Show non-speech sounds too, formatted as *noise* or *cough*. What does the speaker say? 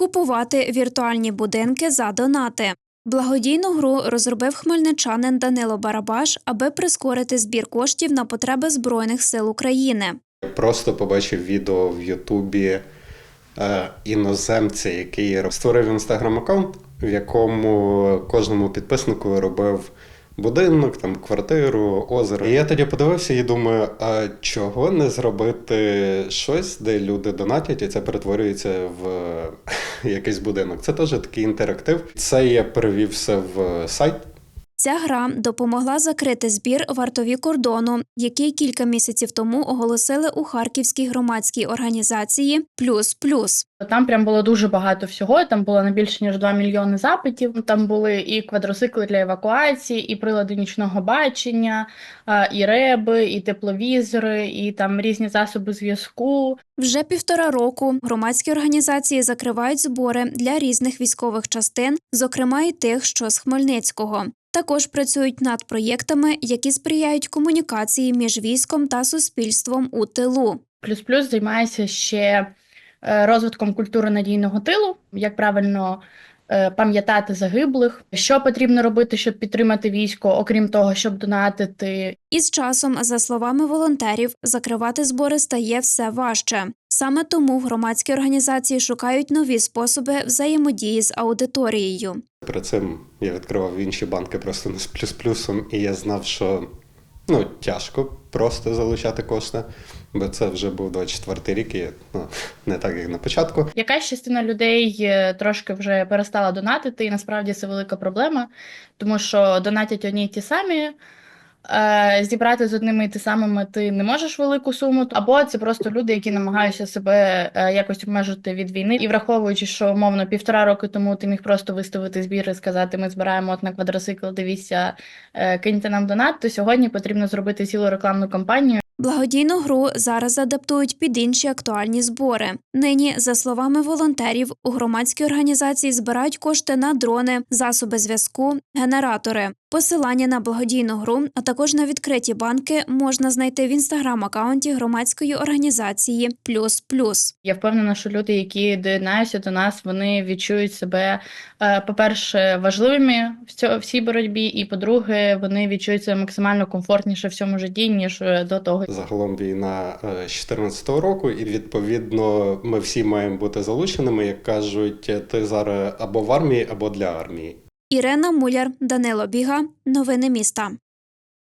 купувати віртуальні будинки за донати. Благодійну гру розробив хмельничанин Данило Барабаш, аби прискорити збір коштів на потреби Збройних сил України. Просто побачив відео в Ютубі е, іноземця, який створив інстаграм-аккаунт, в якому кожному підписнику робив будинок, там квартиру, озеро. І я тоді подивився і думаю, а чого не зробити щось, де люди донатять, і це перетворюється в *laughs* якийсь будинок. Це теж такий інтерактив. Це я перевів все в сайт. Ця гра допомогла закрити збір вартові кордону, який кілька місяців тому оголосили у Харківській громадській організації Плюс Плюс. Там прям було дуже багато всього. Там було не більше ніж 2 мільйони запитів. Там були і квадроцикли для евакуації, і прилади нічного бачення, і реби, і тепловізори, і там різні засоби зв'язку. Вже півтора року громадські організації закривають збори для різних військових частин, зокрема і тих, що з Хмельницького. Також працюють над проєктами, які сприяють комунікації між військом та суспільством у тилу. Плюс плюс займається ще е, розвитком культури надійного тилу, як правильно е, пам'ятати загиблих, що потрібно робити, щоб підтримати військо, окрім того, щоб донатити І з часом, за словами волонтерів, закривати збори стає все важче. Саме тому громадські організації шукають нові способи взаємодії з аудиторією. Перед цим я відкривав інші банки просто не з плюс-плюсом, і я знав, що ну, тяжко просто залучати кошти, бо це вже був 24-й рік, і ну, не так, як на початку. Якась частина людей е, трошки вже перестала донатити, і насправді це велика проблема, тому що донатять одні й ті самі. Е, Зібрати з одними і ті самими ти не можеш велику суму, або це просто люди, які намагаються себе е, якось обмежити від війни, і враховуючи, що умовно півтора роки тому ти міг просто виставити збір і сказати, ми збираємо от на квадроцикл, дивіться, е, киньте нам донат, то сьогодні потрібно зробити цілу рекламну кампанію, Благодійну гру зараз адаптують під інші актуальні збори. Нині, за словами волонтерів, у громадській організації збирають кошти на дрони, засоби зв'язку, генератори. Посилання на благодійну гру, а також на відкриті банки можна знайти в інстаграм-аккаунті громадської організації Плюс Плюс. Я впевнена, що люди, які доєднаються до нас, вони відчують себе, е, по-перше, важливими в цій боротьбі, і по-друге, вони відчують себе максимально комфортніше в цьому житті, ніж е, до того. Загалом війна е, з 2014 року, і відповідно ми всі маємо бути залученими, як кажуть, ти зараз або в армії, або для армії. Ірена Муляр, Данило Біга. Новини міста.